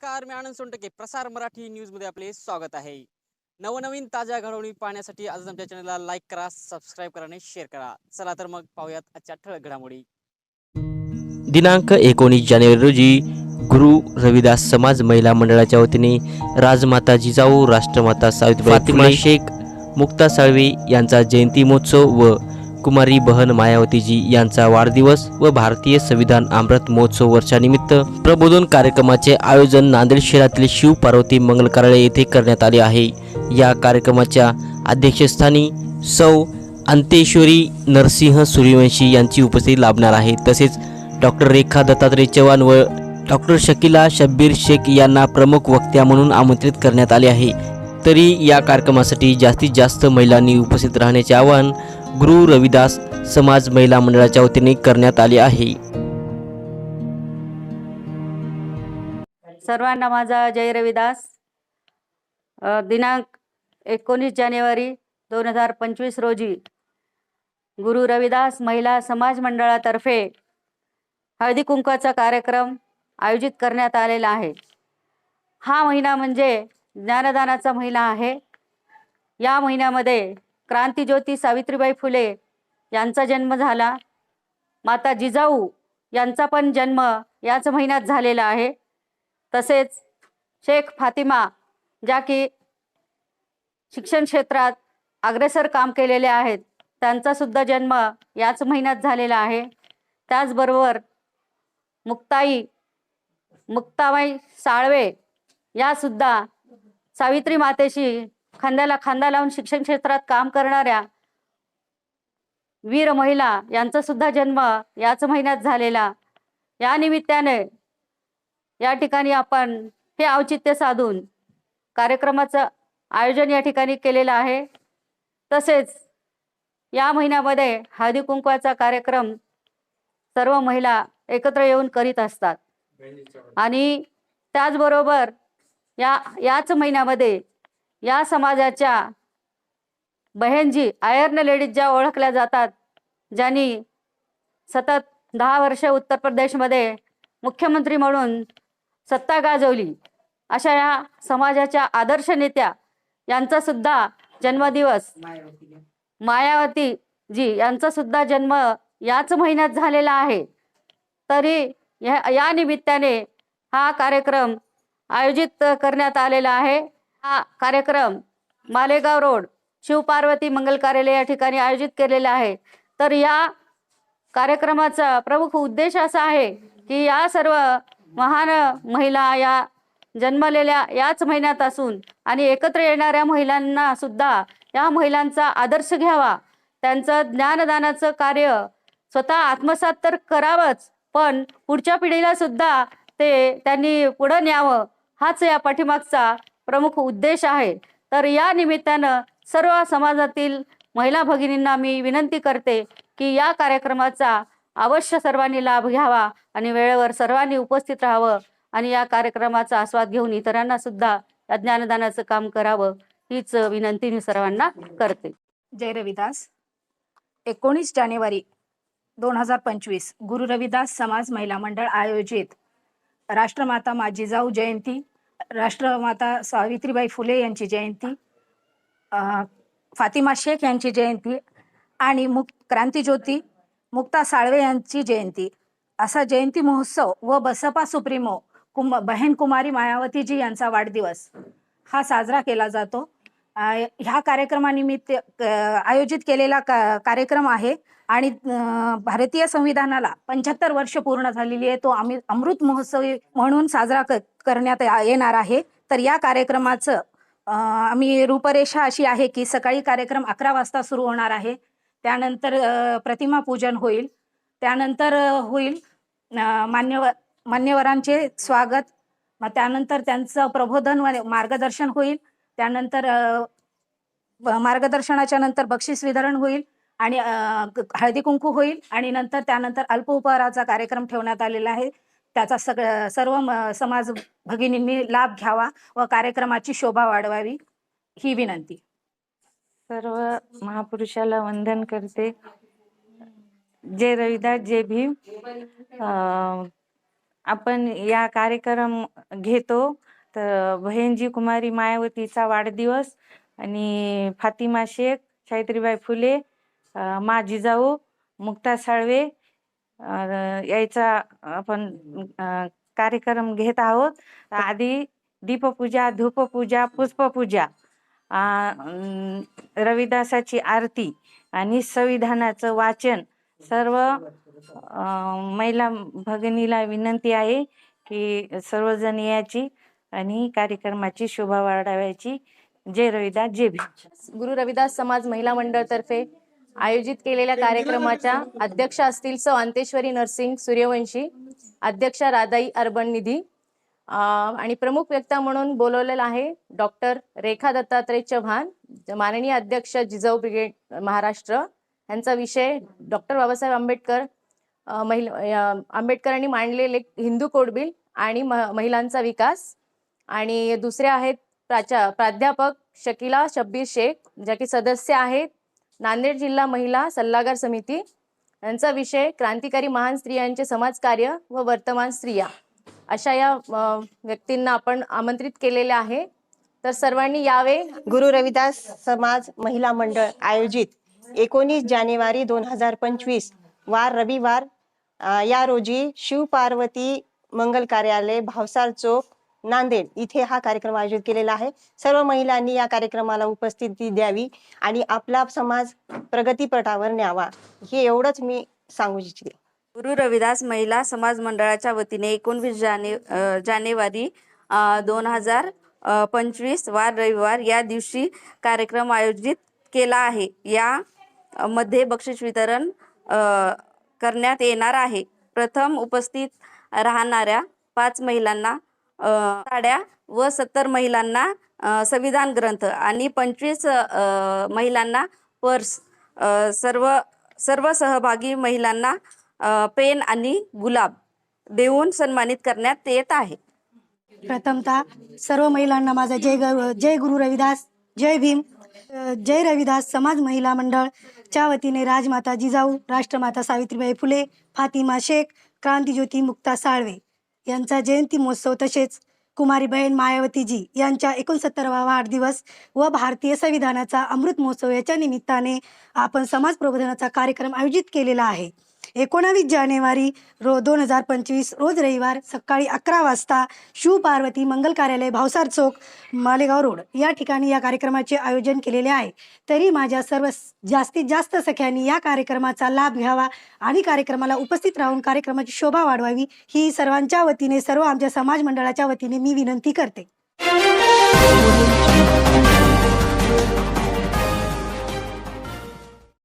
नमस्कार मी आनंद सोनटके. प्रसार मराठी न्यूजमध्ये आपले स्वागत आहे. नवनवीन ताज्या घडवणी पाहण्यासाठी आज आमच्या चॅनलला लाईक करा सबस्क्राईब करा आणि शेअर करा. चला तर मग पाहूयात आजच्या ठळक घडामोडी. दिनांक एकोणीस जानेवारी रोजी गुरु रविदास समाज महिला मंडळाच्या वतीने राजमाता जिजाऊ राष्ट्रमाता सावित्रीबाई शेख मुक्ता साळवे यांचा जयंती महोत्सव व कुमारी बहन मायावतीजी यांचा वाढदिवस व भारतीय संविधान अमृत महोत्सव वर्षानिमित्त प्रबोधन कार्यक्रमाचे आयोजन नांदेड शहरातील शिव पार्वती मंगल कार्यालय येथे करण्यात आले आहे. या कार्यक्रमाच्या अध्यक्षस्थानी सौ अंतेश्वरी नरसिंह सूर्यवंशी यांची उपस्थिती लाभणार आहे. तसेच डॉक्टर रेखा दत्तात्रय चव्हाण व डॉक्टर शकिला शब्बीर शेख यांना प्रमुख वक्त्या म्हणून आमंत्रित करण्यात आले आहे. तरी या कार्यक्रमासाठी जास्तीत जास्त महिलांनी उपस्थित राहण्याचे आवाहन गुरु रविदास समाज महिला मंडळाच्या वतीने करण्यात आले आहे. सर्वांना माझा जय रविदास. दिनांक एकोणीस जानेवारी दोन हजार पंचवीस रोजी गुरु रविदास महिला समाज मंडळातर्फे हळदी कुंकवाचा कार्यक्रम आयोजित करण्यात आलेला आहे. हा महिना म्हणजे ज्ञानदानाचा महिना आहे. या महिन्यामध्ये क्रांतीज्योती सावित्रीबाई फुले यांचा जन्म झाला. माता जिजाऊ यांचा पण जन्म याच महिन्यात झालेला आहे. तसेच शेख फातिमा ज्या की शिक्षण क्षेत्रात अग्रेसर काम केलेले आहेत त्यांचा सुद्धा जन्म याच महिन्यात झालेला आहे. त्याचबरोबर मुक्ताई मुक्ताबाई साळवे या सुद्धा सावित्री मातेशी खांद्याला खांदा लावून शिक्षण क्षेत्रात काम करणाऱ्या वीर महिला यांचा सुद्धा जन्म याच महिन्यात झालेला. या निमित्ताने या ठिकाणी आपण हे औचित्य साधून कार्यक्रमाचं आयोजन या ठिकाणी केलेलं आहे. तसेच या महिन्यामध्ये हळदी कुंकवाचा कार्यक्रम सर्व महिला एकत्र येऊन करीत असतात. आणि त्याचबरोबर या याच महिन्यामध्ये या समाजाच्या बहेनजी आयर्न लेडीज ज्या ओळखल्या जातात ज्यांनी सतत दहा वर्ष उत्तर प्रदेशमध्ये मुख्यमंत्री म्हणून सत्ता गाजवली अशा या समाजाच्या आदर्श नेत्या यांचा सुद्धा जन्मदिवस मायावती जी यांचा सुद्धा जन्म याच महिन्यात झालेला आहे. तरी या या निमित्ताने हा कार्यक्रम आयोजित करण्यात आलेला आहे. हा कार्यक्रम मालेगाव रोड शिवपार्वती मंगल कार्यालय या ठिकाणी आयोजित केलेला आहे. तर या कार्यक्रमाचा प्रमुख उद्देश असा आहे की या सर्व महान महिला या जन्मलेल्या याच महिन्यात असून आणि एकत्र येणाऱ्या महिलांना सुद्धा या महिलांचा आदर्श घ्यावा. त्यांचं ज्ञानदानाचं कार्य स्वतः आत्मसात तर करावंच पण पुढच्या पिढीला सुद्धा ते त्यांनी पुढं न्यावं. हाच या पाठीमागचा प्रमुख उद्देश आहे. तर या निमित्तानं सर्व समाजातील महिला भगिनींना मी विनंती करते की या कार्यक्रमाचा अवश्य सर्वांनी लाभ घ्यावा आणि वेळेवर सर्वांनी उपस्थित राहावं आणि या कार्यक्रमाचा आस्वाद घेऊन इतरांना सुद्धा या ज्ञानदानाचं काम करावं हीच विनंती मी सर्वांना करते. जय रविदास. एकोणीस जानेवारी दोन हजार पंचवीस गुरु रविदास समाज महिला मंडळ आयोजित राष्ट्रमाता माझी जाऊ जयंती राष्ट्रमाता सावित्रीबाई फुले यांची जयंती फातिमा शेख यांची जयंती आणि मुक क्रांतीज्योती मुक्ता साळवे यांची जयंती. असा जयंती महोत्सव व बसपा सुप्रीमो कुम बहीण कुमारी मायावतीजी यांचा वाढदिवस हा साजरा केला जातो. ह्या कार्यक्रमानिमित्त आयोजित केलेला का कार्यक्रम आहे. आणि भारतीय संविधानाला पंच्याहत्तर वर्ष पूर्ण झालेली आहे. तो आम्ही अमृत महोत्सव म्हणून साजरा क- करण्यात येणार आहे. तर या कार्यक्रमाचं आम्ही रूपरेषा अशी आहे की सकाळी कार्यक्रम अकरा वाजता सुरू होणार आहे. त्यानंतर प्रतिमा पूजन होईल. त्यानंतर होईल मान्यवर मान्यवरांचे स्वागत. मग त्यानंतर त्यांचं प्रबोधन व मार्गदर्शन होईल. त्यानंतर मार्गदर्शनाच्या नंतर बक्षीस वितरण होईल आणि हळदी कुंकू होईल आणि नंतर त्यानंतर अल्प उपहाराचा कार्यक्रम ठेवण्यात आलेला आहे. त्याचा सग सर्व समाज भगिनींनी लाभ घ्यावा व कार्यक्रमाची शोभा वाढवावी ही विनंती. सर्व महापुरुषाला वंदन करते. जय रविदास जय भीम. अं, आपण या कार्यक्रम घेतो. तर बहीणजी कुमारी मायावतीचा वाढदिवस आणि फातिमा शेख सावित्रीबाई फुले मा जिजाऊ मुक्ता साळवे यायचा याचा आपण कार्यक्रम घेत आहोत. आधी दीपपूजा धूपपूजा पुष्पपूजा रविदासाची आरती आणि संविधानाचं वाचन. सर्व महिला भगिनीला विनंती आहे की सर्वजण याची आणि कार्यक्रमाची शोभा वाढवायची. जय रविदास जय भीम. गुरु रविदास समाज महिला मंडळ तर्फे आयोजित केलेल्या कार्यक्रमाच्या अध्यक्ष असतील सौ अंतेश्वरी नरसिंग सूर्यवंशी अध्यक्षा राधाई अर्बन निधी आणि प्रमुख व्यक्ता म्हणून बोलवलेलं आहे डॉक्टर रेखा दत्तात्रय चव्हाण माननीय अध्यक्ष जिजाऊ ब्रिगेड महाराष्ट्र यांचा विषय डॉक्टर बाबासाहेब आंबेडकर महिला आंबेडकरांनी मांडलेले हिंदू कोडबिल आणि महिलांचा विकास आणि दुसरे आहेत प्राचा प्राध्यापक शकिला शब्बीर शेख ज्या की सदस्य आहेत नांदेड जिल्हा महिला सल्लागार समिती. यांचा विषय क्रांतिकारी महान स्त्रियांचे समाजकार्य व वर्तमान स्त्रिया. अशा या व्यक्तींना आपण आमंत्रित केलेले आहे. तर सर्वांनी यावे. गुरु रविदास समाज महिला मंडळ आयोजित एकोणीस जानेवारी दोन हजार पंचवीस वार रविवार या रोजी शिवपार्वती मंगल कार्यालय भावसार चौक नांदेड इथे हा कार्यक्रम आयोजित केलेला आहे. सर्व महिलांनी या कार्यक्रमाला उपस्थिती द्यावी आणि आपला समाज प्रगतीपटावर न्यावा हे एवढंच मी सांगू इच्छिते. गुरु रविदास महिला समाज मंडळाच्या वतीने एकोणवीस जाने जानेवारी दोन हजार पंचवीस वार रविवार या दिवशी कार्यक्रम आयोजित केला आहे. या मध्ये बक्षीस वितरण करण्यात येणार आहे. प्रथम उपस्थित राहणाऱ्या पाच महिलांना साड्या व सत्तर महिलांना संविधान ग्रंथ आणि पंचवीस महिलांना पर्स सर्व सर्व सहभागी महिलांना पेन आणि गुलाब देऊन सन्मानित करण्यात येत आहे. प्रथमतः सर्व महिलांना माझा जय जय गुरु रविदास जय भीम जय रविदास समाज महिला मंडळच्या वतीने राजमाता जिजाऊ राष्ट्रमाता सावित्रीबाई फुले फातिमा शेख क्रांतीज्योती मुक्ता साळवे. यांचा जयंती महोत्सव तसेच कुमारी बहीण मायावतीजी यांच्या एकोणसत्तरावा वाढदिवस व भारतीय संविधानाचा अमृत महोत्सव याच्या निमित्ताने आपण समाज प्रबोधनाचा कार्यक्रम आयोजित केलेला आहे. एकोणावीस जानेवारी रो दोन हजार पंचवीस रोज रविवार सकाळी अकरा वाजता शिव पार्वती मंगल कार्यालय भावसार चौक मालेगाव रोड या ठिकाणी या कार्यक्रमाचे आयोजन केलेले आहे. तरी माझ्या सर्व जास्तीत जास्त सख्यांनी या कार्यक्रमाचा लाभ घ्यावा आणि कार्यक्रमाला उपस्थित राहून कार्यक्रमाची शोभा वाढवावी ही सर्वांच्या वतीने सर्व आमच्या समाज मंडळाच्या वतीने मी विनंती करते.